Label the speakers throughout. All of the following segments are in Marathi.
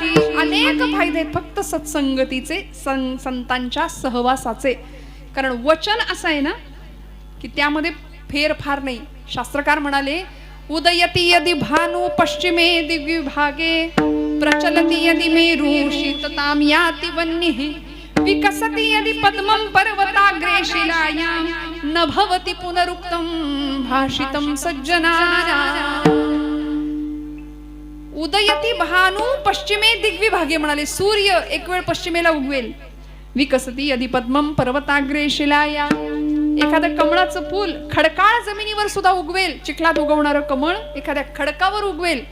Speaker 1: अशी अनेक फायदे आहेत. फक्त सत्संगतीचे सं संतांच्या सहवासाचे. कारण वचन असं आहे ना की त्यामध्ये फेरफार नाही. शास्त्रकार म्हणाले उदयती यदि भानु पश्चिमे दिग्विभागे प्रचलति यदि मेरु शीततां याति वन्यः विकसति यदि पद्मं पर्वताग्रे शिलायां न भवति पुनरुक्तं भाषितं सज्जनानाम् उदयती भानू पश्चिमे दिग्विभागे म्हणाले सूर्य एक वेळ पश्चिमेला उगवेल. विकसती यदि पद्मम पर्वताग्रे शिलाया. एखादं कमळाचं फूल खडकाळ जमिनीवर सुद्धा उगवेल. चिखलात उगवणारं कमळ एखाद्या खडकावर उगवेल.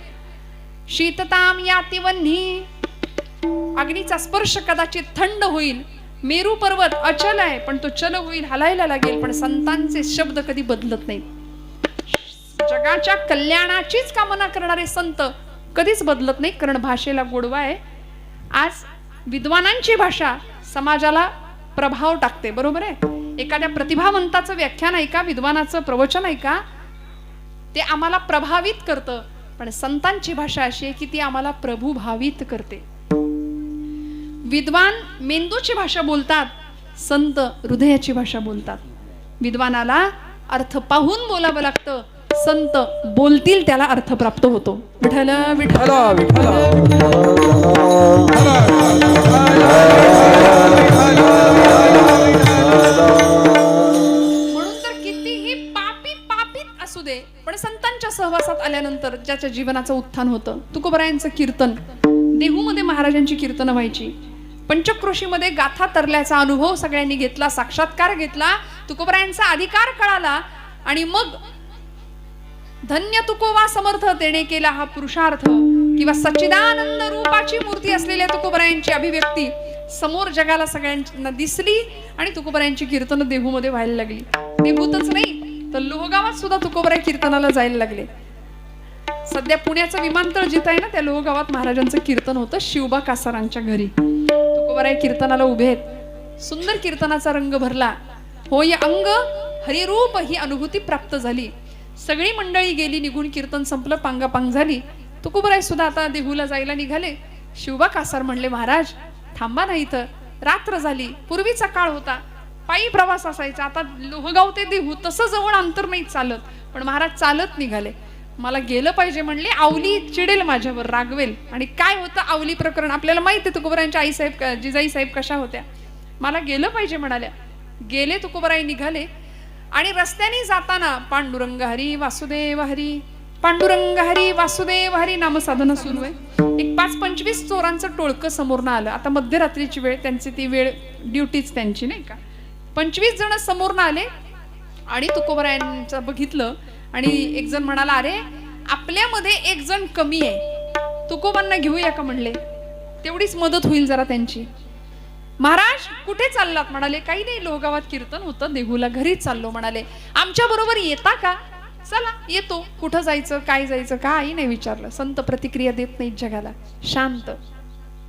Speaker 1: शीतताम याती वन्ही अग्नीचा स्पर्श कदाचित थंड होईल. मेरू पर्वत अचल आहे पण तो चल होईल हलायला लागेल पण संतांचे शब्द कधी बदलत नाहीत. जगाच्या कल्याणाचीच कामना करणारे संत कधीच बदलत नाही. कारण भाषेला गोडवा आहे. आज विद्वानांची भाषा समाजाला प्रभाव टाकते. बरोबर आहे? एखाद्या प्रतिभावंताचं व्याख्यान ऐका विद्वानाचं प्रवचन ऐका ते आम्हाला प्रभावित करतं. पण संतांची भाषा अशी आहे की ती आम्हाला प्रभुभावित करते. विद्वान मेंदूची भाषा बोलतात. संत हृदयाची भाषा बोलतात. विद्वानाला अर्थ पाहून बोलावं लागतं. संत बोलतील त्याला अर्थ प्राप्त होतो. विठ्ठल विठ्ठल. म्हणून तर कितीही पापी पापीत असू दे पण संतांच्या सहवासात आल्यानंतर ज्याच्या जीवनाचं उत्थान होतं तुकोबरायांचं कीर्तन. देहूमध्ये महाराजांची कीर्तनं व्हायची. पंचक्रोशीमध्ये गाथा तरल्याचा अनुभव सगळ्यांनी घेतला साक्षात्कार घेतला तुकोबरायांचा अधिकार कळाला आणि मग धन्य तुकोवा समर्थ तेने केला हा पुरुषार्थ. किंवा सच्चिदानंद रूपाची मूर्ती असलेल्या तुकोबरायांची अभिव्यक्ती समोर जगाला सगळ्यांना दिसली आणि तुकोबरायांची कीर्तन देहूमध्ये व्हायला लागली. देहूतच नाही तर लोहगावात सुद्धा तुकोबराय कीर्तनाला जायला लागले. सध्या पुण्याचं विमानतळ जिथं आहे ना त्या लोहगावात महाराजांचं कीर्तन होतं शिवबा कासारांच्या घरी. तुकोबराय कीर्तनाला उभे आहेत. सुंदर कीर्तनाचा रंग भरला. होय अंग हरिरूप ही अनुभूती प्राप्त झाली. सगळी मंडळी गेली निघून कीर्तन संपलं पांगापांग झाली. तुकुबराय सुद्धा आता देहूला जायला निघाले. शिवबा कासार म्हणले महाराज थांबा ना इथं. रात्र झाली. पूर्वीचा काळ होता. पायी प्रवास असायचा. आता लोहगाव ते देहू तसं जवळ अंतर नाही चालत. पण महाराज चालत निघाले. मला गेलं पाहिजे म्हणले आवली चिडेल माझ्यावर रागवेल. आणि काय होतं? आवली प्रकरण. आपल्याला माहिती आहे तुकोबरायांच्या आईसाहेब जिजाई साहेब कशा होत्या. मला गेलं पाहिजे म्हणाल्या. गेले तुकोबराई निघाले. आणि रस्त्याने जाताना पांडुरंग हरी वासुदेव हरी पांडुरंग हरी वासुदेव हरी नामसाधन सुरू आहे. एक पाच पंचवीस चोरांचं टोळकं समोरनं आलं. आता मध्यरात्रीची वेळ त्यांची ती वेळ ड्युटीच त्यांची नाही का? पंचवीस जण समोरनं आले आणि तुकोबरायांचं बघितलं आणि एक जण म्हणाला अरे आपल्यामध्ये एक जण कमी आहे. तुकोबांना घेऊया का? म्हणले. तेवढीच मदत होईल जरा त्यांची. महाराज कुठे चाललात म्हणाले? काही नाही लोहगावात कीर्तन होतं देहूला घरीच चाललो म्हणाले. आमच्या बरोबर येता का? चला येतो. कुठं जायचं काय जायचं? काही नाही विचारलं? संत प्रतिक्रिया देत नाहीत जगाला. शांत.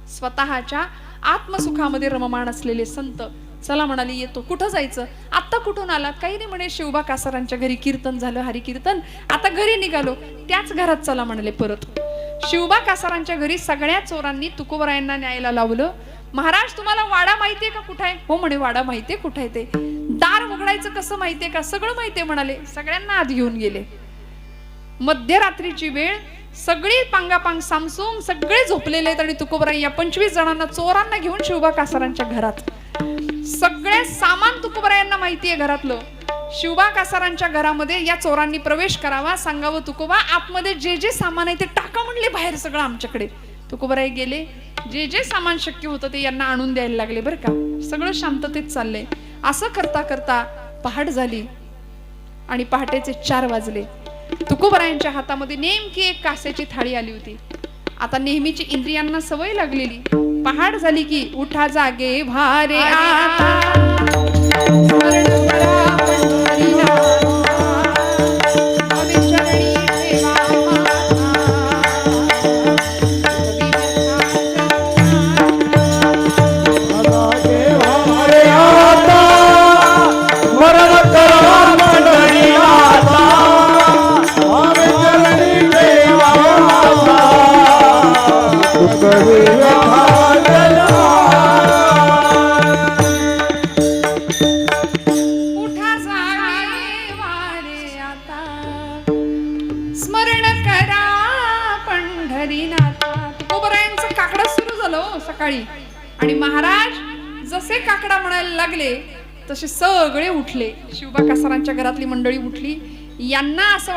Speaker 1: स्वतःच्या आत्मसुखामध्ये रममाण असलेले संत. चला म्हणाले येतो. कुठं जायचं? आत्ता कुठून आलात? काही नाही म्हणे शिवबा कासारांच्या घरी कीर्तन झालं हरी कीर्तन आता घरी निघालो. त्याच घरात चला म्हणाले परत. शिवबा कासारांच्या घरी सगळ्या चोरांनी तुकोबरायांना न्यायला लावलं. महाराज तुम्हाला वाडा माहितीये का कुठं आहे? हो म्हणे वाडा माहितीये कुठं आहे ते. दार उघडायचं कसं माहितीये का? सगळं माहितीये म्हणाले. सगळ्यांना आत घेऊन गेले. मध्यरात्रीची वेळ सगळी पांगापांग सामसूम सगळे झोपलेले आहेत आणि तुकोबराई या पंचवीस जणांना चोरांना घेऊन शिवबा कासारांच्या घरात. सगळे सामान तुकोबरायांना माहितीये घरातलं. शिवबा कासारांच्या घरामध्ये या चोरांनी प्रवेश करावा सांगावं तुकोबा आतमध्ये जे जे सामान आहे ते टाका म्हणले बाहेर सगळं आमच्याकडे. तुकोबराई गेले. जे जे सामान शक्य होतं ते यांना आणून द्यायला लागले बरं का. सगळं शांततेत चाललंय. असं करता करता पहाट झाली आणि पहाटेचे चार वाजले. तुकोबरायांच्या हातामध्ये नेमकी एक कास्याची थाळी आली होती. आता नेहमीची इंद्रियांना सवय लागलेली. पहाट झाली की उठा जागे भारे आता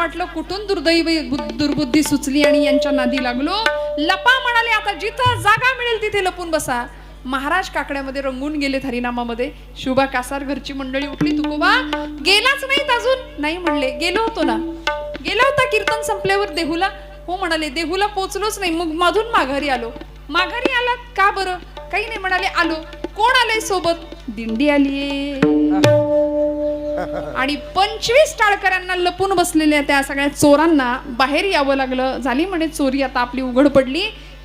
Speaker 1: वाटलं कुठून दुर्दैवी दुर्बुद्धी सुचली आणि यांच्या नादी लागलो? लपा म्हणाले आता जिथं जागा मिळेल तिथे लपून बसा. महाराज काकड्यामध्ये रंगून गेले हरिनामामध्ये. शुभा कासार घरची मंडळी उठली तुकोबा गेलाच नाहीत अजून. नाही म्हणले गेलो होतो ना. गेला होता कीर्तन संपल्यावर देहूला. हो म्हणाले देहूला पोचलोच नाही मग मधून माघारी आलो. माघारी आलात? का बरं? काही नाही म्हणाले आलो. कोण आलंय सोबत? दिंडी आलीये. आणि पंचवीस टाळकऱ्यांना लपून बसलेल्या त्या सगळ्या चोरांना बाहेर यावं लागलं. झाली म्हणे चोरी आता आपली उघड पडली.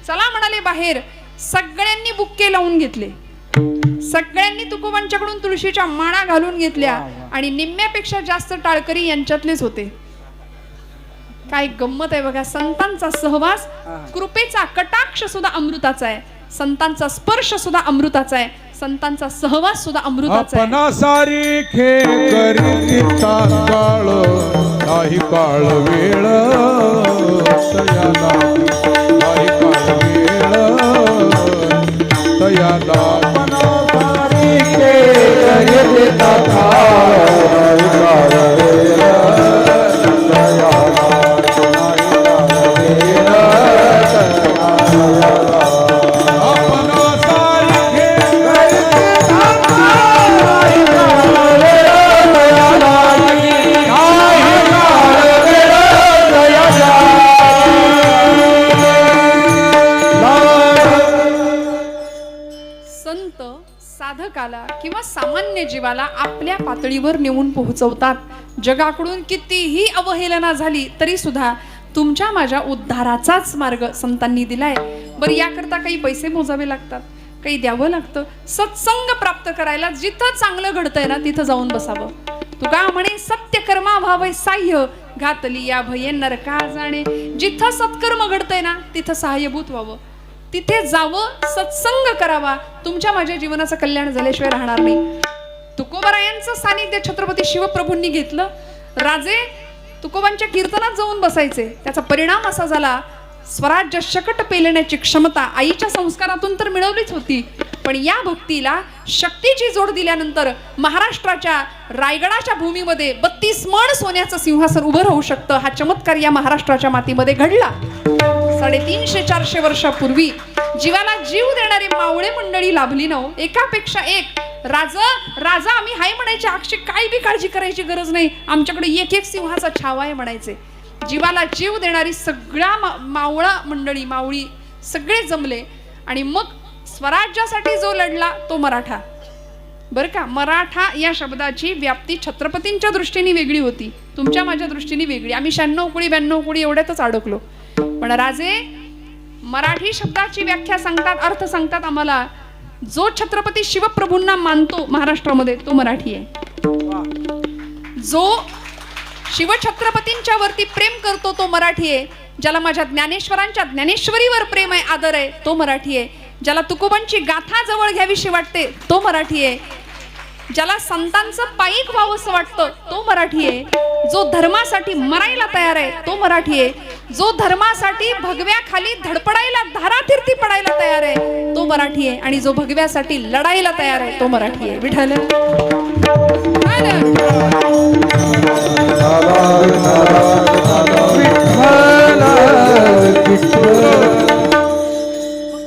Speaker 1: चला म्हणाले बाहेर. सगळ्यांनी बुक्के लावून घेतले. सगळ्यांनी तुकोबांच्याकडून तुळशीच्या माळा घालून घेतल्या आणि निम्म्यापेक्षा जास्त टाळकरी यांच्यातलेच होते. काय गंमत आहे बघा. संतांचा सहवास कृपेचा कटाक्ष सुद्धा अमृताचा आहे. संतांचा स्पर्श सुद्धा अमृताचा आहे. संतांचा सहवास सुद्धा अमृताचा आहे.
Speaker 2: अपना खे करीती तात्काळ काही काळ वेळ तयाला
Speaker 1: पोहोचवतात जगाकडून कितीही अवहेलना झाली तरी सुद्धा तुमच्या माझ्या उद्धाराचाच मार्ग संतांनी दिलाय. बरं याकरता काही पैसे मोजावे लागतात काही द्यावं लागतं. सत्संग प्राप्त करायला जिथं चांगलं घडतंय ना तिथं जाऊन बसावं. तुका म्हणे सत्य कर्मा व्हावय साह्य घातली या भये नरका जाणे. जिथं सत्कर्म घडतंय ना तिथं सहाय्यभूत व्हावं. तिथे जावं सत्संग करावा. तुमच्या माझ्या जीवनाचं कल्याण झाल्याशिवाय राहणार नाही. तुकोबारायांचं सानिध्य छत्रपती शिवप्रभूंनी घेतलं. राजे तुकोबांच्या कीर्तनात जाऊन बसायचे. त्याचा परिणाम असा झाला स्वराज्य शकट पेलण्याची क्षमता आईच्या संस्कारातून तर मिळवलीच होती. पण या भक्तीला शक्तीची जोड दिल्यानंतर महाराष्ट्राच्या रायगडाच्या भूमीमध्ये बत्तीस मण सोन्याचं सिंहासन उभं राहू शकतं हा चमत्कार या महाराष्ट्राच्या मातीमध्ये घडला. साडेतीनशे चारशे वर्षापूर्वी जीवाला जीव देणारी मावळे मंडळी लाभली नव एकापेक्षा एक. राजा राजा आम्ही हाय म्हणायचे अक्षय काय बी काळजी करायची गरज नाही. आमच्याकडे एक एक सिंहाचा छावा आहे म्हणायचे. जीवाला जीव देणारी सगळ्या मा- मावळा मंडळी मावळी सगळे जमले. आणि मग स्वराज्यासाठी जो लढला तो मराठा. बरं का? मराठा या शब्दाची व्याप्ती छत्रपतींच्या दृष्टीने वेगळी होती. तुमच्या माझ्या दृष्टीने वेगळी. आम्ही शहाण्णव कोळी ब्याण्णव कोळी एवढ्यातच अडकलो. पण राजे मराठी शब्दाची व्याख्या सांगतात अर्थ सांगतात आम्हाला. जो छत्रपती शिवप्रभूंना मानतो महाराष्ट्रामध्ये तो मराठी आहे. जो शिवछत्रपतींच्या वरती प्रेम करतो तो मराठी आहे. ज्याला माझ्या ज्ञानेश्वरांच्या ज्ञानेश्वरीवर प्रेम आहे आदर आहे तो मराठी आहे. ज्याला तुकोबांची गाथा जवळ घ्यावीशी वाटते तो मराठी आहे. ज्याला संतांचं पायिक व्हावंसं वाटतं तो मराठी आहे. जो धर्मासाठी मरायला तयार आहे तो मराठी आहे. जो धर्मासाठी भगव्याखाली धडपडायला धाराथिरती पडायला तयार आहे तो मराठी आहे. आणि जो भगव्यासाठी लढायला तयार आहे तो मराठी आहे. विठाल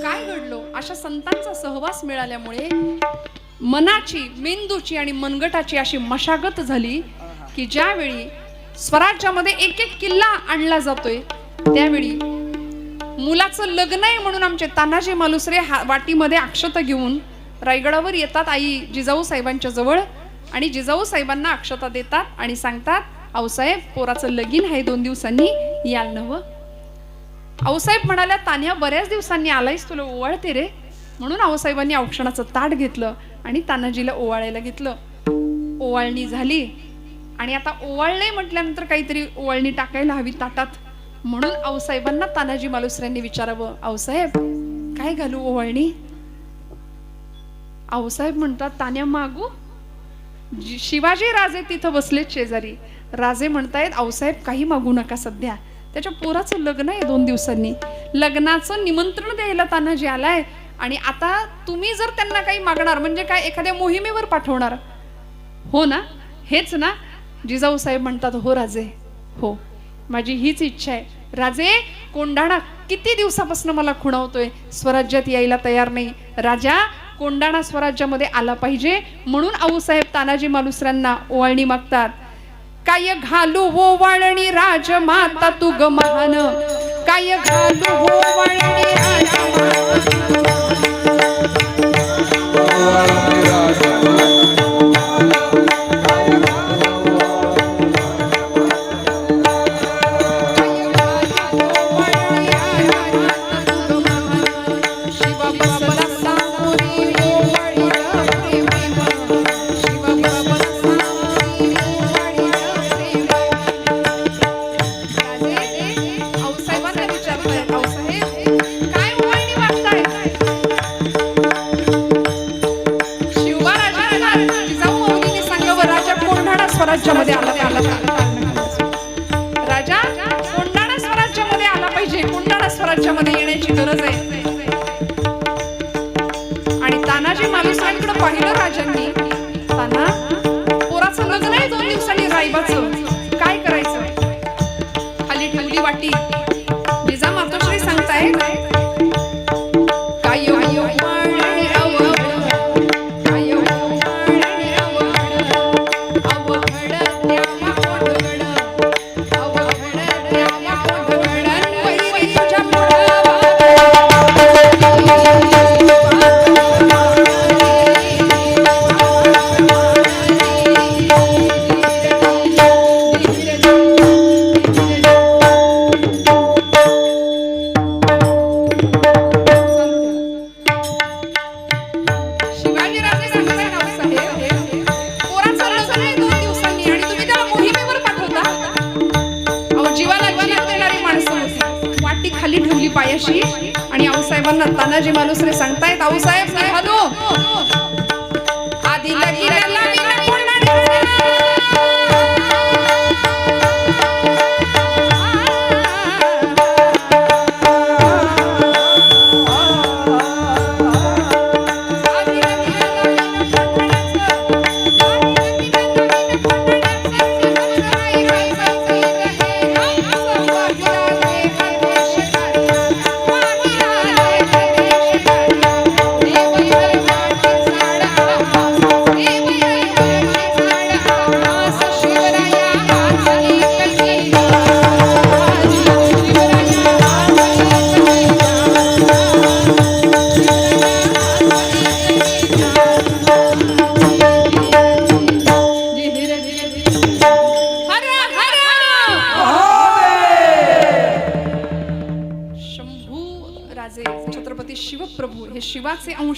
Speaker 1: काय घडलो? अशा संतांचा सहवास मिळाल्यामुळे मनाची मेंदूची आणि मनगटाची अशी मशागत झाली की ज्यावेळी स्वराज्यामध्ये एक एक किल्ला आणला जातोय त्यावेळी मुलाचं लग्न आहे म्हणून आमचे तानाजी मालुसरे हा वाटीमध्ये अक्षता घेऊन रायगडावर येतात आई जिजाऊ साहेबांच्या जवळ आणि जिजाऊ साहेबांना अक्षता देतात आणि सांगतात आऊसाहेब पोराचं लगीन आहे दोन दिवसांनी याल नव आऊसाहेब म्हणाल्या तान्या बऱ्याच दिवसांनी आलायस तुला ओवाळते रे. म्हणून आऊसाहेबांनी औक्षणाचं ताट घेतलं. आणि तानाजीला ओवाळायला घेतलं. ओवाळणी झाली. आणि आता ओवाळले म्हटल्यानंतर काहीतरी ओवाळणी टाकायला हवी ताटात. म्हणून आऊसाहेबांना तानाजी मालुसऱ्यांनी विचारावं आऊसाहेब काय घालू ओवाळणी? आऊसाहेब म्हणतात तान्या मागू. शिवाजी राजे तिथं बसलेत शेजारी. राजे म्हणतायत आऊसाहेब काही मागू नका सध्या. त्याच्या पोराचं लग्न आहे दोन दिवसांनी. लग्नाचं निमंत्रण द्यायला तानाजी आलाय. आणि आता तुम्ही जर त्यांना काही मागणार म्हणजे काय एखाद्या मोहिमेवर पाठवणार? हो ना? हेच ना? जिजाऊ साहेब म्हणतात हो राजे हो माझी हीच इच्छा आहे. राजे कोंडाणा किती दिवसापासून मला खुणावतोय? स्वराज्यात यायला तयार नाही. राजा कोंडाणा स्वराज्यामध्ये आला पाहिजे म्हणून आऊसाहेब तानाजी मालुसऱ्यांना ओवाळणी मागतात. काय घालू हो ओवाळणी राजमाता तू ग महान? काय घालू हो ओवाळणी राजमाता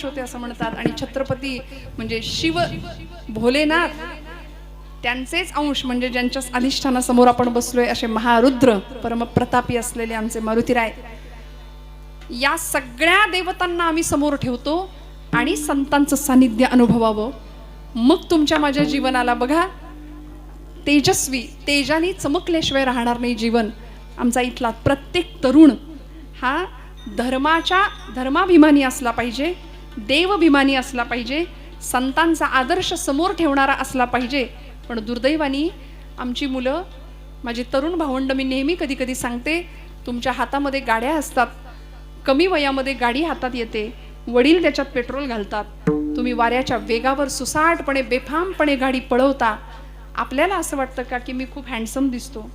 Speaker 1: शिवाचे होते असं म्हणतात. आणि छत्रपती म्हणजे शिव भोलेनाथ त्यांचेच अंश म्हणजे ज्यांच्या अधिष्ठानासमोर आपण बसलोय असे महारुद्र परमप्रतापी असलेले आमचे मारुतीराय. या सगळ्या देवतांना आम्ही समोर ठेवतो आणि संतांचं सानिध्य अनुभवावं. मग तुमच्या माझ्या जीवनाला बघा. तेजस्वी तेजाने चमकल्याशिवाय राहणार नाही जीवन. आमचा इथला प्रत्येक तरुण हा धर्माच्या धर्माभिमानी असला पाहिजे. देवभिमानी असला पाहिजे संतांचा आदर्श समोर ठेवणारा असला पाहिजे. पण दुर्दैवानी आमची मुलं माझी तरुण भावंड मी नेहमी कधी कधी सांगते तुमच्या हातामध्ये गाड्या असतात कमी वयामध्ये गाडी हातात येते वडील त्याच्यात पेट्रोल घालतात. तुम्ही वाऱ्याच्या वेगावर सुसाटपणे बेफामपणे गाडी पळवता. आपल्याला असं वाटतं का की मी खूप हँडसम दिसतो?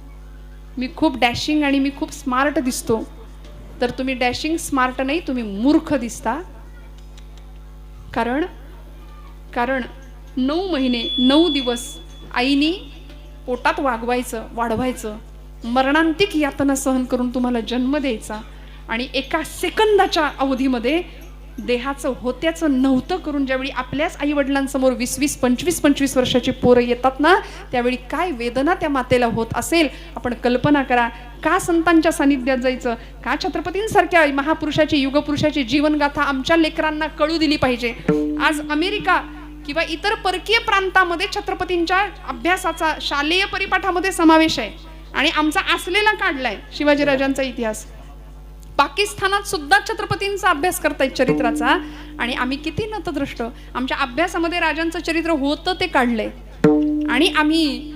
Speaker 1: मी खूप डॅशिंग आणि मी खूप स्मार्ट दिसतो. तर तुम्ही डॅशिंग स्मार्ट नाही तुम्ही मूर्ख दिसता. कारण कारण नऊ महिने नऊ दिवस आईनी पोटात वागवायचं वाढवायचं मरणांतिक यातना सहन करून तुम्हाला जन्म द्यायचा आणि एका सेकंदाच्या अवधीमध्ये देहाचं होत्याचं नव्हतं करून ज्यावेळी आपल्याच आई वडिलांसमोर वीस वीस पंचवीस पंचवीस वर्षाची पोरं येतात ना त्यावेळी काय वेदना त्या मातेला होत असेल? आपण कल्पना करा का संतांच्या सानिध्यात जायचं? का छत्रपतींसारख्या महापुरुषाची युगपुरुषाची जीवनगाथा आमच्या लेकरांना कळू दिली पाहिजे? आज अमेरिका किंवा इतर परकीय प्रांतामध्ये छत्रपतींच्या अभ्यासाचा शालेय परिपाठामध्ये समावेश आहे आणि आमचा असलेला काढलाय शिवाजीराजांचा इतिहास. पाकिस्तानात सुद्धा छत्रपतींचा अभ्यास करतायत चरित्राचा. आणि आम्ही किती नतदृष्ट. आमच्या अभ्यासामध्ये राजांचं चरित्र होतं ते काढलंय. आणि आम्ही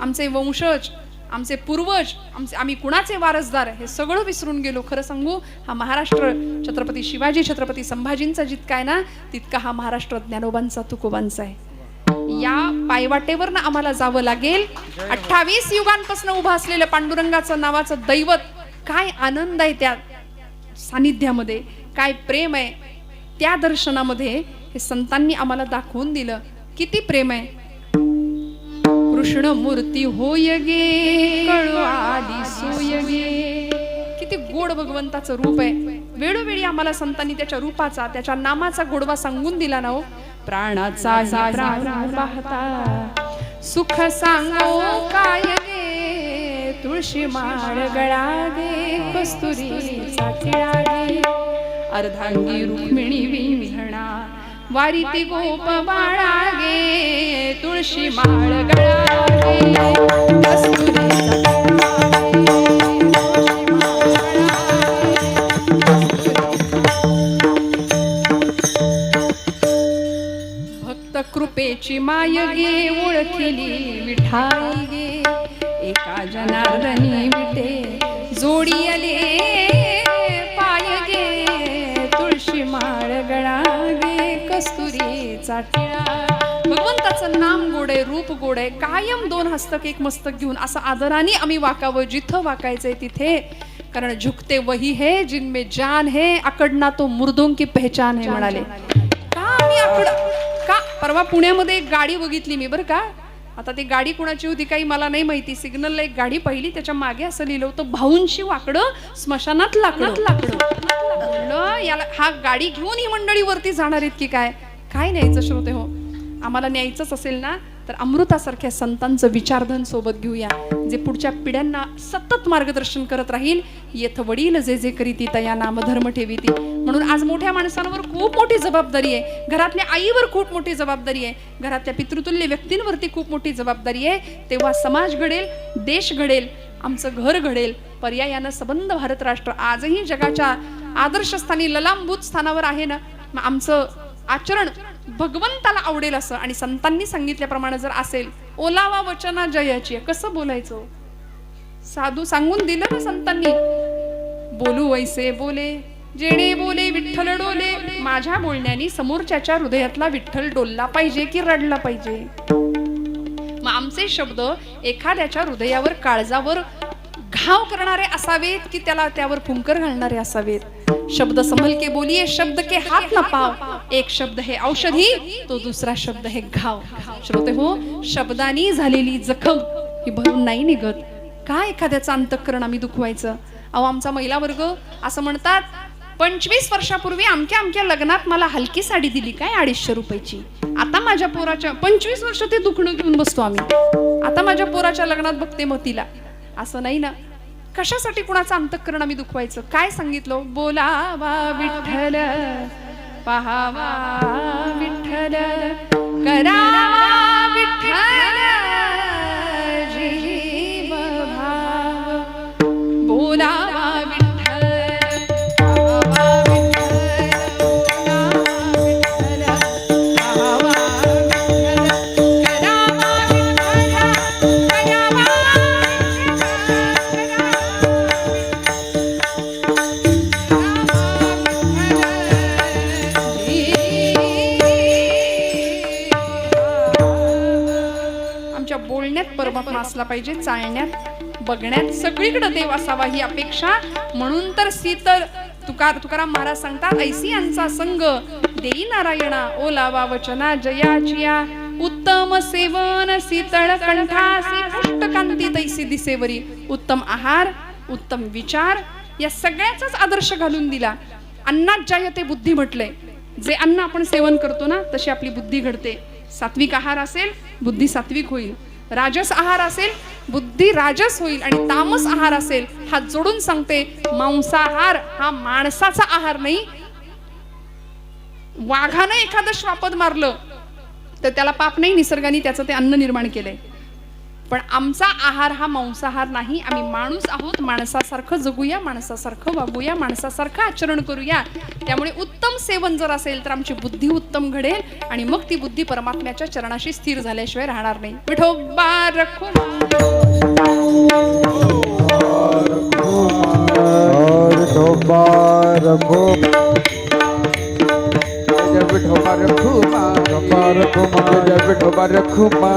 Speaker 1: आमचे वंशज आमचे पूर्वज आमचे आम्ही कुणाचे वारसदार हे सगळं विसरून गेलो. खरं सांगू हा महाराष्ट्र छत्रपती शिवाजी छत्रपती संभाजींचा जितका आहे ना तितका हा महाराष्ट्र ज्ञानोबांचा तुकोबांचा आहे. या पायवाटेवर ना आम्हाला जावं लागेल. अठ्ठावीस युगांपासून उभं असलेलं पांडुरंगाचं नावाचं दैवत काय आनंद आहे त्यात. सानिध्यामध्ये काय प्रेम आहे त्या दर्शनामध्ये हे संतांनी आम्हाला दाखवून दिलं. किती प्रेम आहे. कृष्ण मूर्ती होय गे सोय गे किती गोड भगवंताचं रूप आहे. वेळोवेळी आम्हाला संतांनी त्याच्या रूपाचा त्याच्या नामाचा गोडवा सांगून दिला ना हो. प्राणाचा सुख सांगो काय गे? तुळशी माळ गळा गे कस्तुरीचा टिळा अर्धांगी रुक्मिणी विंझणा वारी ती गोप बाळागे तुळशी माळ गळागे. कृपेची माय गे ओळखिली विठाई एका जनार्दनी विटे जोडी आले पाय गे तुळशी माळ गळा गे कस्तुरीचा टिळा भगवंताचं नाम गोड आहे रूप गोड आहे कायम दोन हस्तक एक मस्तक घेऊन असं आदराने आम्ही वाकावं जिथं वाकायचंय तिथे. कारण झुकते वही है जिनमे जान है अकडना तो मुर्दों की पहचान हे म्हणाले. का मी अकड का? परवा पुण्यामध्ये एक गाडी बघितली मी बरं का? आता ती गाडी कुणाची होती काही मला नाही माहिती. सिग्नलला एक गाडी पाहिली त्याच्यामागे असं लिहिलं होतं भाऊंशी वाकडं स्मशानात लाकडं. लाकडं. याला हा गाडी घेऊन ही मंडळी वरती जाणार आहेत की काय? काय न्यायचं श्रोते हो? आम्हाला न्यायचंच असेल ना? तर अमृतासारख्या संतांचं विचारधन सोबत घेऊया जे पुढच्या पिढ्यांना सतत मार्गदर्शन करत राहील. येथ वडील जे जे करीती तया नाम धर्म ठेवीती म्हणून आज मोठ्या माणसांवर खूप मोठी जबाबदारी आहे. घरातल्या आईवर खूप मोठी जबाबदारी आहे. घरातल्या पितृतुल्य व्यक्तींवरती खूप मोठी जबाबदारी आहे. तेव्हा समाज घडेल देश घडेल आमचं घर घडेल. पर्यायानं सबंध भारत राष्ट्र आजही जगाच्या आदर्शस्थानी ललांबूत स्थानावर आहे ना? आमचं आचरण भगवंताला आवडेल असं आणि संतांनी सांगितल्याप्रमाणे जर असेल ओलावा वचना जयाची कसं बोलायचं? साधू सांगून दिलं ना संतांनी बोलू वैसे बोले जेणे बोले विठ्ठल डोले. माझ्या बोलण्याने समोरच्याच्या हृदयातला विठ्ठल डोलला पाहिजे की रडला पाहिजे? मग आमचे शब्द एखाद्याच्या हृदयावर काळजावर घाव करणारे असावेत की त्याला त्यावर फुंकर घालणारे असावेत? शब्द संभल के बोलिये शब्द के हात ना पाव. एक शब्द हे औषधी तो दुसरा शब्द हे घाव. श्रोते हो शब्दानी झालेली जखम ही भरून नाही निघत. का एखाद्याचं अंतःकरण आम्ही दुखवायचं? अहो आमचा महिला वर्ग असं म्हणतात पंचवीस वर्षापूर्वी अमक्या आमच्या लग्नात मला हलकी साडी दिली काय अडीचशे रुपयाची? आता माझ्या पोराच्या पंचवीस वर्ष ते दुखणं घेऊन बसतो आम्ही. आता माझ्या पोराच्या लग्नात बघते मग तिला. असं नाही ना. कशासाठी कुणाचं अंतःकरण आम्ही दुखवायचं? काय सांगितलं? बोलावा विठ्ठल पहावा विठ्ठल करावा परमात्मा असला पाहिजे चालण्यात बघण्यात. सगळीकडे देव असावा ही अपेक्षा. म्हणून तर शीतल तुकार तुकाराम महाराज सांगतात ऐसी यांचा संग देई नारायणा ओलावा वचना जयाचिया उत्तम सेवन सीतळ कंठासी पुष्टकांती तैसी दिसेवरी. उत्तम आहार उत्तम विचार. या सगळ्याचाच आदर्श घालून दिला. अन्नात जायते बुद्धी म्हटलंय जे अन्न आपण सेवन करतो ना तशी आपली बुद्धी घडते. सात्विक आहार असेल बुद्धी सात्विक होईल. राजस आहार असेल बुद्धी राजस होईल आणि तामस आहार असेल हा जोडून सांगते मांसाहार हा माणसाचा आहार नाही. वाघानं एखादं श्वापद मारलं तर त्याला पाप नाही निसर्गाने त्याचं ते अन्न निर्माण केलंय. पण आमचा आहार हा मांसाहार नाही. आम्ही माणूस आहोत माणसासारखं जगूया माणसासारखं वागूया माणसासारखं आचरण करूया. त्यामुळे उत्तम सेवन जर असेल तर आमची बुद्धी उत्तम घडेल आणि मग ती बुद्धी परमात्म्याच्या चरणाशी स्थिर झाल्याशिवाय राहणार नाही. विठोबा रखुमा
Speaker 2: रखो जब ठोबा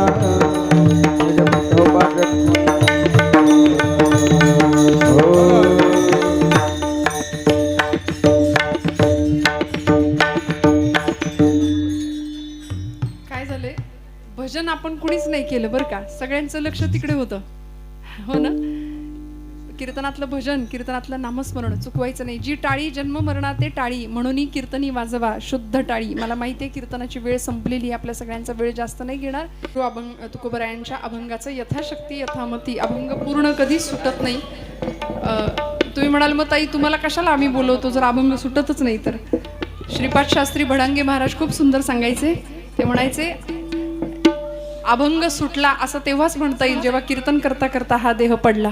Speaker 1: कुणीच नाही केलं बरं का. सगळ्यांचं लक्ष तिकडे होतं. हो ना? कीर्तनातलं भजन कीर्तनातलं नामस्मरण चुकवायचं नाही. जी टाळी जन्म मरणा ते टाळी. म्हणून कीर्तनी वाजवा शुद्ध टाळी. मला माहिती आहे कीर्तनाची वेळ संपलेली आपल्या सगळ्यांचा वेळ जास्त नाही घेणार. तो अभंग तुकोबरायांच्या अभंगाचं यथाशक्ती यथामती. अभंग पूर्ण कधीच सुटत नाही. अं, तुम्ही म्हणाल मग ताई तुम्हाला कशाला आम्ही बोलवतो? जर अभंग सुटतच नाही तर. श्रीपाद शास्त्री भडांगे महाराज खूप सुंदर सांगायचे. ते म्हणायचे अभंग सुटला असं तेव्हाच म्हणता येईल जेव्हा कीर्तन करता करता हा देह पडला.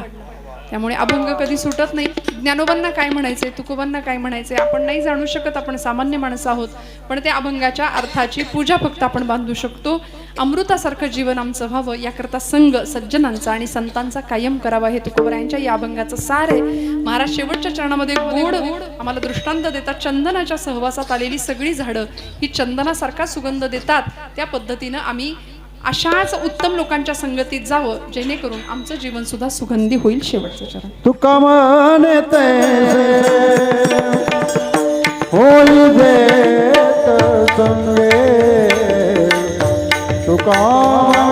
Speaker 1: त्यामुळे अभंग कधी सुटत नाही. ज्ञानोबांना काय म्हणायचे तुकोबांना काय म्हणायचे आपण नाही जाणू शकत आपण सामान्य माणसं आहोत. पण त्या अभंगाच्या अर्थाची पूजा फक्त आपण बांधू शकतो. अमृतासारखं जीवन आमचं व्हावं याकरता संघ सज्जनांचा आणि संतांचा कायम करावा हे तुकोबरायांच्या या अभंगाचं सार आहे. महाराज शेवटच्या चरणामध्ये गोड आम्हाला दृष्टांत देतात. चंदनाच्या सहवासात आलेली सगळी झाडं ही चंदनासारखा सुगंध देतात. त्या पद्धतीनं आम्ही अशाच उत्तम लोकांच्या संगतीत जावं जेणेकरून आमचं जीवन सुद्धा सुगंधी होईल शेवटचं चरण.
Speaker 2: तुका माने तैसे तुका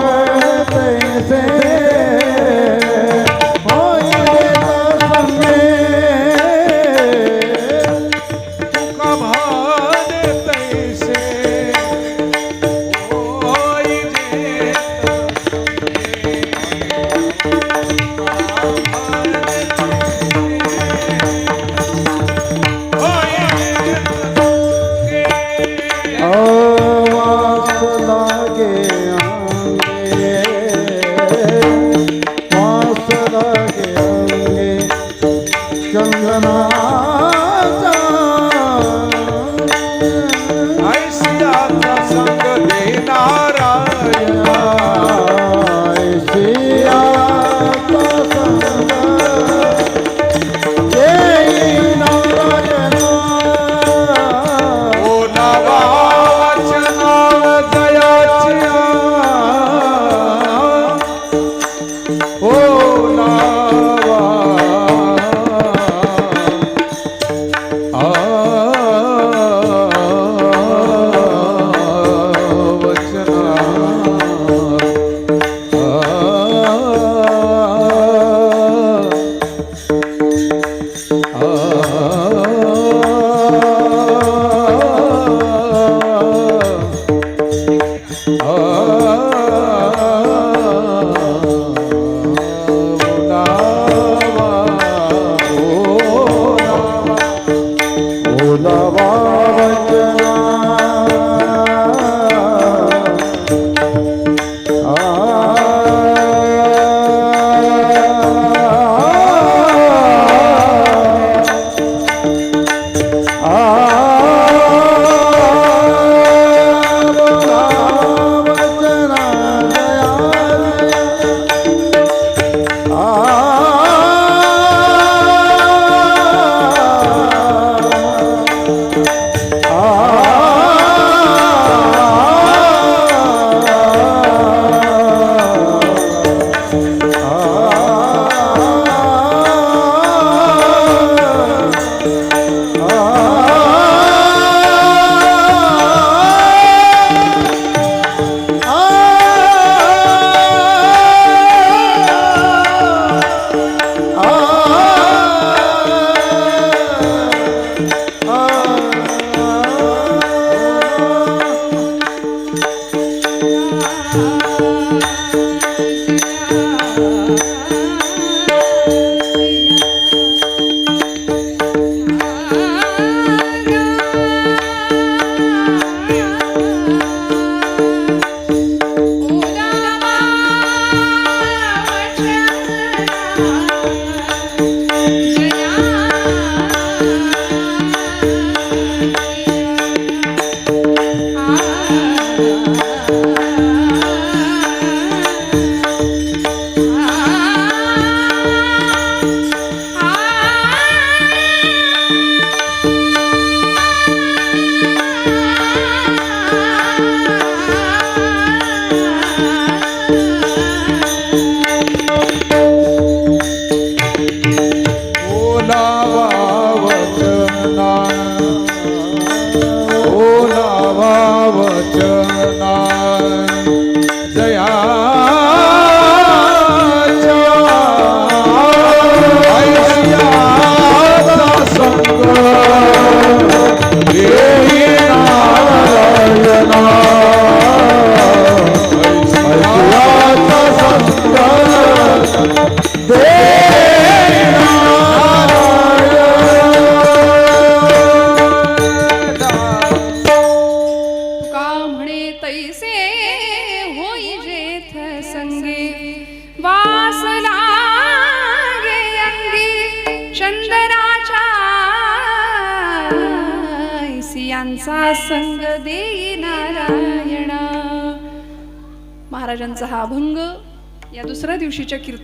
Speaker 1: Ah.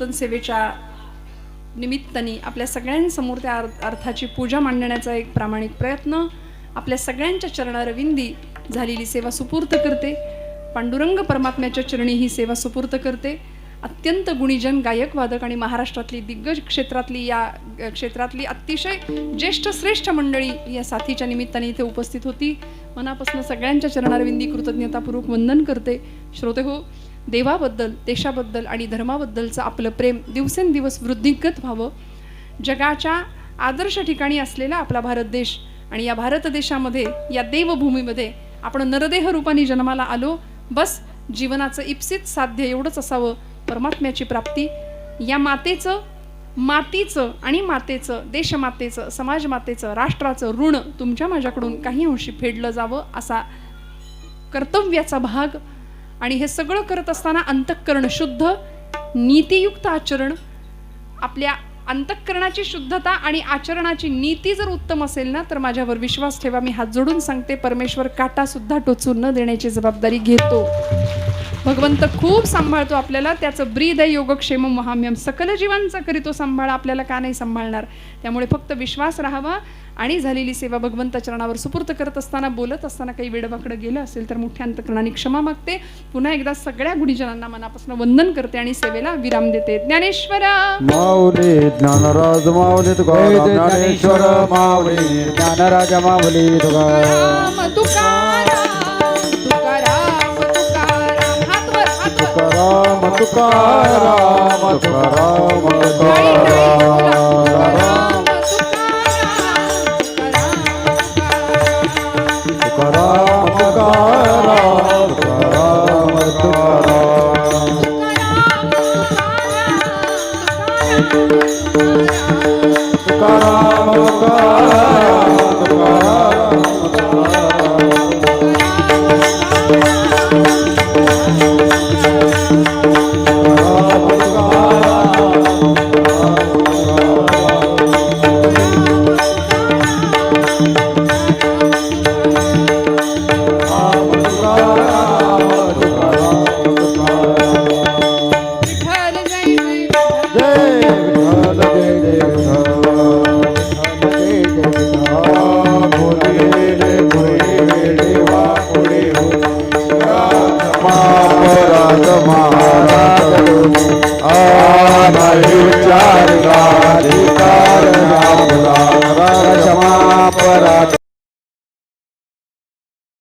Speaker 1: कीर्तन सेवेच्या निमित्ताने आपल्या सगळ्यांसमोर त्या अर्थाची पूजा मांडण्याचा एक प्रामाणिक प्रयत्न आपल्या सगळ्यांच्या चरणारविंदी झालेली सेवा सुपूर्त करते. पांडुरंग परमात्म्याच्या चरणी ही सेवा सुपूर्त करते. अत्यंत गुणीजन गायक वादक आणि महाराष्ट्रातली दिग्गज क्षेत्रातली या क्षेत्रातली अतिशय ज्येष्ठ श्रेष्ठ मंडळी या साथीच्या निमित्ताने इथे उपस्थित होती. मनापासून सगळ्यांच्या चरणारविंदी कृतज्ञतापूर्वक वंदन करते. श्रोते हो देवाबद्दल देशाबद्दल आणि धर्माबद्दलचं आपलं प्रेम दिवसेंदिवस वृद्धिंगत व्हावं. जगाच्या आदर्श ठिकाणी असलेला आपला भारत देश आणि या भारत देशामध्ये या देवभूमीमध्ये आपण नरदेह रूपाने जन्माला आलो. बस जीवनाचं इप्सित साध्य एवढंच असावं परमात्म्याची प्राप्ती. या मातेचं मातीचं आणि मातेचं देशमातेचं समाजमातेचं राष्ट्राचं ऋण तुमच्या माझ्याकडून काही अंशी फेडलं जावं असा कर्तव्याचा भाग आणि हे सगळं करत असताना अंतःकरण शुद्ध नीतियुक्त आचरण आपल्या अंतःकरणाची शुद्धता आणि आचरणाची नीती जर उत्तम असेल ना तर माझ्यावर विश्वास ठेवा. मी हात जोडून सांगते परमेश्वर काटासुद्धा टोचून न देण्याची जबाबदारी घेतो. भगवंत खूप सांभाळतो आपल्याला. त्याचं ब्रीद योगक्षेम महाम्यम. सकल जीवांचा करीतो सांभाळ आपल्याला का नाही सांभाळणार? त्यामुळे फक्त विश्वास राहावा आणि झालेली सेवा भगवंत चरणावर सुपूर्त करत असताना बोलत असताना काही वेडवाकडं गेलं असेल तर मोठ्या अंतकरणाने क्षमा मागते. पुन्हा एकदा सगळ्या गुढीजनांना मनापासून वंदन करते आणि सेवेला विराम देते. ज्ञानेश्वर!
Speaker 2: माऊली ज्ञानराज माऊली तुकाराम ज्ञानेश्वर माऊली ज्ञानराज माऊली तुकाराम
Speaker 1: तुकाराम! वर
Speaker 2: तुकाराम तुकाराम तुकाराम तुकाराम तुकाराम तुकाराम तुकाराम तुकाराम तुकाराम